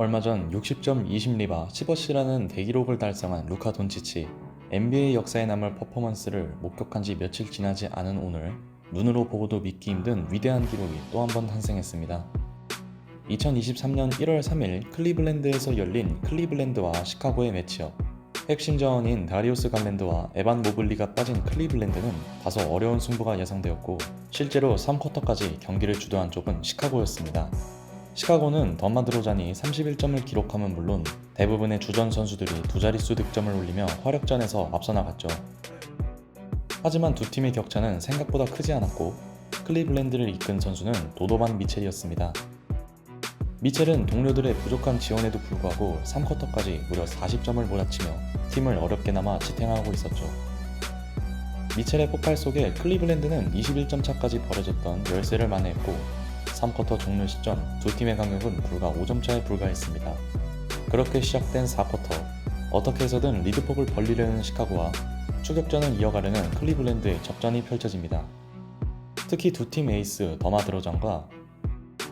얼마 전 60점 20리바 10어시라는 대기록을 달성한 루카 돈치치 NBA 역사에 남을 퍼포먼스를 목격한 지 며칠 지나지 않은 오늘 눈으로 보고도 믿기 힘든 위대한 기록이 또 한 번 탄생했습니다. 2023년 1월 3일 클리블랜드에서 열린 클리블랜드와 시카고의 매치업 핵심 자원인 다리우스 갈랜드와 에반 모블리가 빠진 클리블랜드는 다소 어려운 승부가 예상되었고 실제로 3쿼터까지 경기를 주도한 쪽은 시카고였습니다. 시카고는 더마드로잔이 31점을 기록함은 물론 대부분의 주전 선수들이 두 자릿수 득점을 올리며 화력전에서 앞서 나갔죠. 하지만 두 팀의 격차는 생각보다 크지 않았고 클리블랜드를 이끈 선수는 도도반 미첼이었습니다. 미첼은 동료들의 부족한 지원에도 불구하고 3쿼터까지 무려 40점을 몰아치며 팀을 어렵게나마 지탱하고 있었죠. 미첼의 폭발 속에 클리블랜드는 21점 차까지 벌어졌던 열세를 만회했고 3쿼터 종료 시점 두 팀의 간격은 불과 5점 차에 불과했습니다. 그렇게 시작된 4쿼터 어떻게 해서든 리드폭을 벌리려는 시카고와 추격전을 이어가려는 클리블랜드의 접전이 펼쳐집니다. 특히 두 팀 에이스 더마 드로전과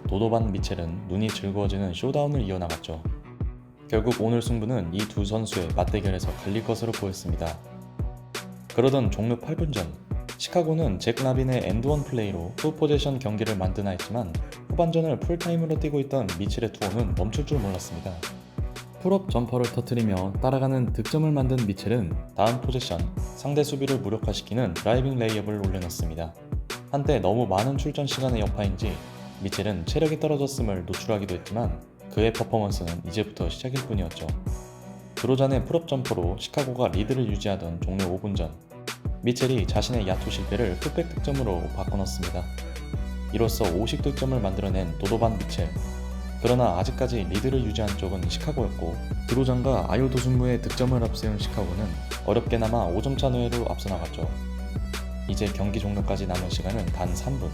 도도반 미첼은 눈이 즐거워지는 쇼다운을 이어나갔죠. 결국 오늘 승부는 이 두 선수의 맞대결에서 갈릴 것으로 보였습니다. 그러던 종료 8분 전 시카고는 잭 라빈의 엔드원 플레이로 후 포제션 경기를 만드나 했지만 후반전을 풀타임으로 뛰고 있던 미첼의 투어는 멈출 줄 몰랐습니다. 풀업 점퍼를 터트리며 따라가는 득점을 만든 미첼은 다음 포제션 상대 수비를 무력화시키는 드라이빙 레이업을 올려놨습니다. 한때 너무 많은 출전 시간의 여파인지 미첼은 체력이 떨어졌음을 노출하기도 했지만 그의 퍼포먼스는 이제부터 시작일 뿐이었죠. 드로잔의 풀업 점퍼로 시카고가 리드를 유지하던 종료 5분 전 미첼이 자신의 야투 실패를 풋백 득점으로 바꿔넣습니다. 이로써 50득점을 만들어낸 도도반 미첼. 그러나 아직까지 리드를 유지한 쪽은 시카고였고 드로잔과 아요도 승무의 득점을 앞세운 시카고는 어렵게나마 5점차 노예로 앞서 나갔죠. 이제 경기 종료까지 남은 시간은 단 3분.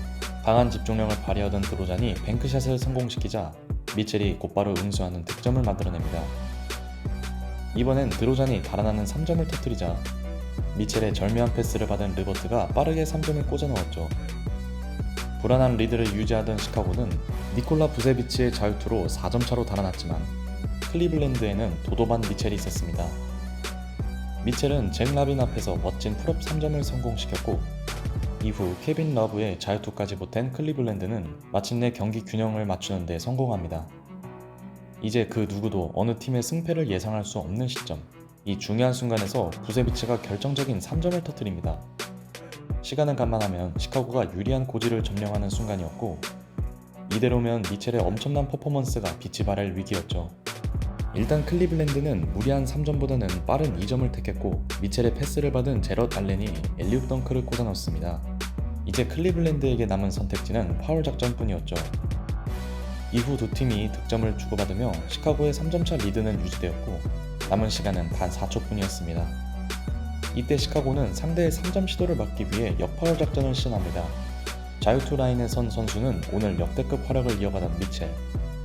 강한 집중력을 발휘하던 드로잔이 뱅크샷을 성공시키자 미첼이 곧바로 응수하는 득점을 만들어냅니다. 이번엔 드로잔이 달아나는 3점을 터뜨리자 미첼의 절묘한 패스를 받은 르버트가 빠르게 3점을 꽂아 넣었죠. 불안한 리드를 유지하던 시카고는 니콜라 부세비치의 자유투로 4점 차로 달아났지만 클리블랜드에는 도도반 미첼이 있었습니다. 미첼은 잭 라빈 앞에서 멋진 풀업 3점을 성공시켰고 이후 케빈 러브의 자유투까지 보탠 클리블랜드는 마침내 경기 균형을 맞추는 데 성공합니다. 이제 그 누구도 어느 팀의 승패를 예상할 수 없는 시점. 이 중요한 순간에서 부세비치가 결정적인 3점을 터뜨립니다. 시간을 감안하면 시카고가 유리한 고지를 점령하는 순간이었고 이대로면 미첼의 엄청난 퍼포먼스가 빛이 발할 위기였죠. 일단 클리블랜드는 무리한 3점보다는 빠른 2점을 택했고 미첼의 패스를 받은 제럿 알렌이 엘리웁 덩크를 꽂아 넣었습니다. 이제 클리블랜드에게 남은 선택지는 파울 작전뿐이었죠. 이후 두 팀이 득점을 주고받으며 시카고의 3점차 리드는 유지되었고 남은 시간은 단 4초뿐이었습니다. 이때 시카고는 상대의 3점 시도를 막기 위해 역파울 작전을 시전합니다. 자유투 라인에 선 선수는 오늘 역대급 활약을 이어가던 미첼.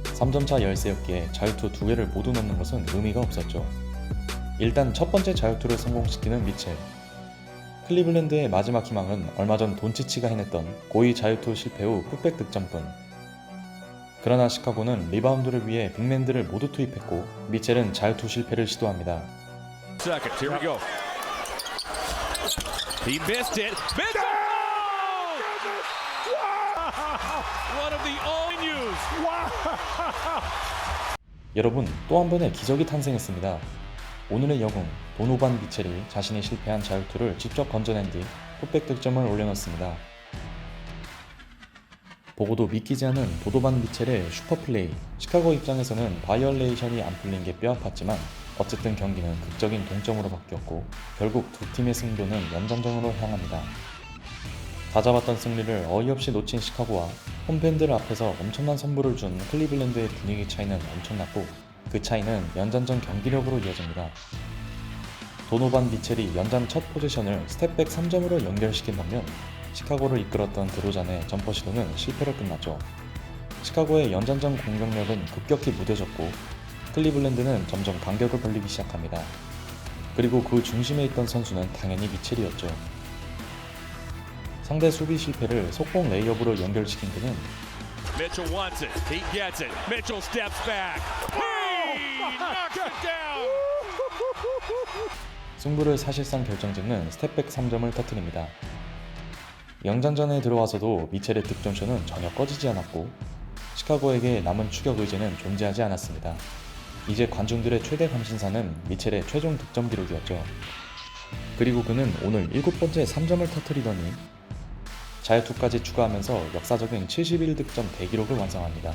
3점 차 열세였기에 자유투 두 개를 모두 넣는 것은 의미가 없었죠. 일단 첫 번째 자유투를 성공시키는 미첼. 클리블랜드의 마지막 희망은 얼마 전 돈치치가 해냈던 고의 자유투 실패 후 풋백 득점뿐. 그러나 시카고는 리바운드를 위해 빅맨들을 모두 투입했고 미첼은 자유투 실패를 시도합니다. 여러분 또 한 번의 기적이 탄생했습니다. 오늘의 영웅 도노반 미첼이 자신이 실패한 자유투를 직접 건져낸 뒤 풋백 득점을 올려놓습니다. 보고도 믿기지 않은 도도반 미첼의 슈퍼플레이 시카고 입장에서는 바이올레이션이 안 풀린 게 뼈아팠지만 어쨌든 경기는 극적인 동점으로 바뀌었고 결국 두 팀의 승부는 연장전으로 향합니다. 다 잡았던 승리를 어이없이 놓친 시카고와 홈팬들 앞에서 엄청난 선물을 준 클리블랜드의 분위기 차이는 엄청났고 그 차이는 연장전 경기력으로 이어집니다. 도노반 미첼이 연장 첫 포지션을 스텝백 3점으로 연결시킨 반면 시카고를 이끌었던 드로잔의 점퍼 시도는 실패로 끝났죠. 시카고의 연장전 공격력은 급격히 무뎌졌고 클리블랜드는 점점 간격을 벌리기 시작합니다. 그리고 그 중심에 있던 선수는 당연히 미첼이었죠. 상대 수비 실패를 속공 레이업으로 연결시킨 그는 Mitchell wants it. He gets it. Mitchell steps back. he knocks it down. 승부를 사실상 결정짓는 스텝백 3점을 터뜨립니다. 영장전에 들어와서도 미첼의 득점쇼는 전혀 꺼지지 않았고 시카고에게 남은 추격 의지는 존재하지 않았습니다. 이제 관중들의 최대 관심사는 미첼의 최종 득점 기록이었죠. 그리고 그는 오늘 7번째 3점을 터뜨리더니 자유투까지 추가하면서 역사적인 71득점 대기록을 완성합니다.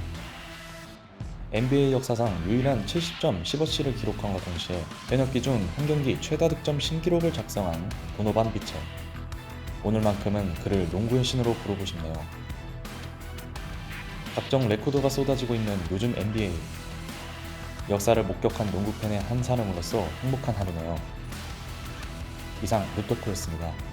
NBA 역사상 유일한 70점 10어시를 기록함과 동시에 현역 중한 경기 최다 득점 신기록을 작성한 도노반 비첼. 오늘만큼은 그를 농구의 신으로 부르고 싶네요. 각종 레코드가 쏟아지고 있는 요즘 NBA. 역사를 목격한 농구 팬의 한 사람으로서 행복한 하루네요. 이상 루토코였습니다.